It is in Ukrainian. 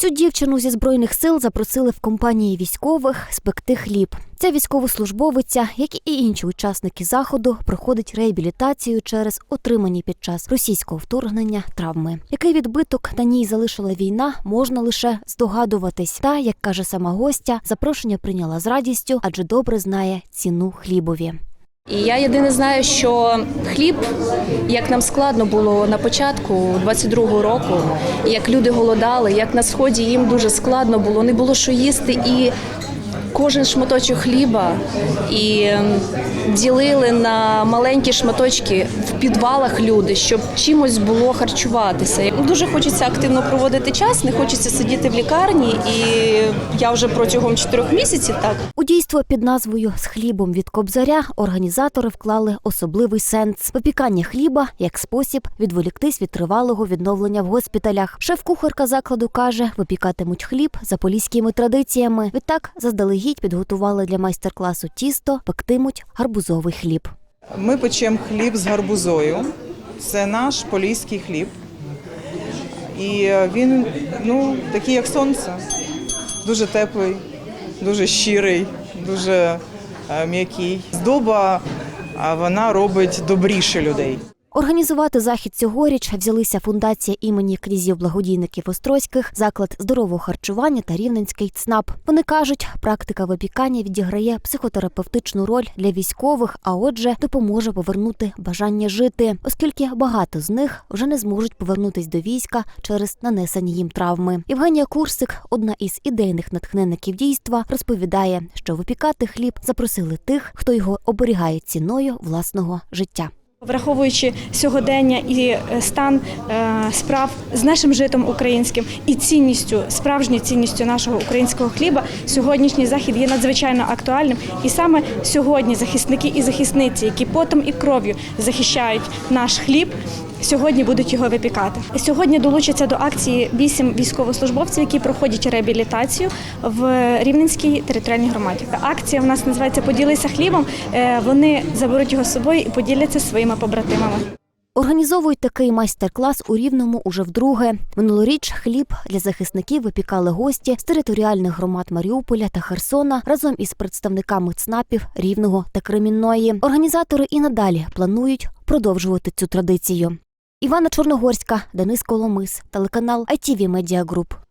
Цю дівчину зі збройних сил запросили в компанії військових спекти хліб. Ця військовослужбовиця, як і інші учасники заходу, проходить реабілітацію через отримані під час російського вторгнення травми. Який відбиток на ній залишила війна, можна лише здогадуватись. Та, як каже сама гостя, запрошення прийняла з радістю, адже добре знає ціну хлібові. І я єдине знаю, що хліб, як нам складно було на початку 22-го року, як люди голодали, як на сході їм дуже складно було, не було що їсти, і кожен шматочок хліба і ем, ділили на маленькі шматочки в підвалах люди, щоб чимось було харчуватися. Дуже хочеться активно проводити час, не хочеться сидіти в лікарні, і я вже протягом чотирьох місяців так У дійство під назвою з хлібом від кобзаря організатори вклали особливий сенс випікання хліба як спосіб відволіктись від тривалого відновлення в госпіталях. Шеф-кухарка закладу каже, випікатимуть хліб за поліськими традиціями. Відтак заздалегідь підготували для майстер-класу тісто, пектимуть гарбузовий хліб. Ми печемо хліб з гарбузою. Це наш поліський хліб. І е, він ну, такий, як сонце. Дуже теплий, дуже щирий, дуже е, м'який. Здоба вона робить добріше людей. Організувати захід цьогоріч взялися фундація імені князів благодійників Острозьких, заклад здорового харчування та рівненський ЦНАП. Вони кажуть, практика випікання відіграє психотерапевтичну роль для військових, а отже, допоможе повернути бажання жити, оскільки багато з них вже не зможуть повернутись до війська через нанесені їм травми. Євгенія Курсик, одна із ідейних натхненників дійства, розповідає, що випікати хліб запросили тих, хто його оберігає ціною власного життя. Враховуючи сьогодення і е, стан е, справ з нашим житом українським і цінністю, справжньою цінністю нашого українського хліба, сьогоднішній захід є надзвичайно актуальним. І саме сьогодні захисники і захисниці, які потом і кров'ю захищають наш хліб. Сьогодні будуть його випікати. Сьогодні долучаться до акції вісім військовослужбовців, які проходять реабілітацію в Рівненській територіальній громаді. Акція в нас називається Поділися хлібом. Е, Вони заберуть його з собою і поділяться своїми побратимами. Організовують такий майстер-клас у Рівному уже вдруге. Минулоріч хліб для захисників випікали гості з територіальних громад Маріуполя та Херсона разом із представниками ЦНАПів Рівного та Кремінної. Організатори і надалі планують продовжувати цю традицію. Івана Чорногорська, Денис Коломис, телеканал ITV Media Group.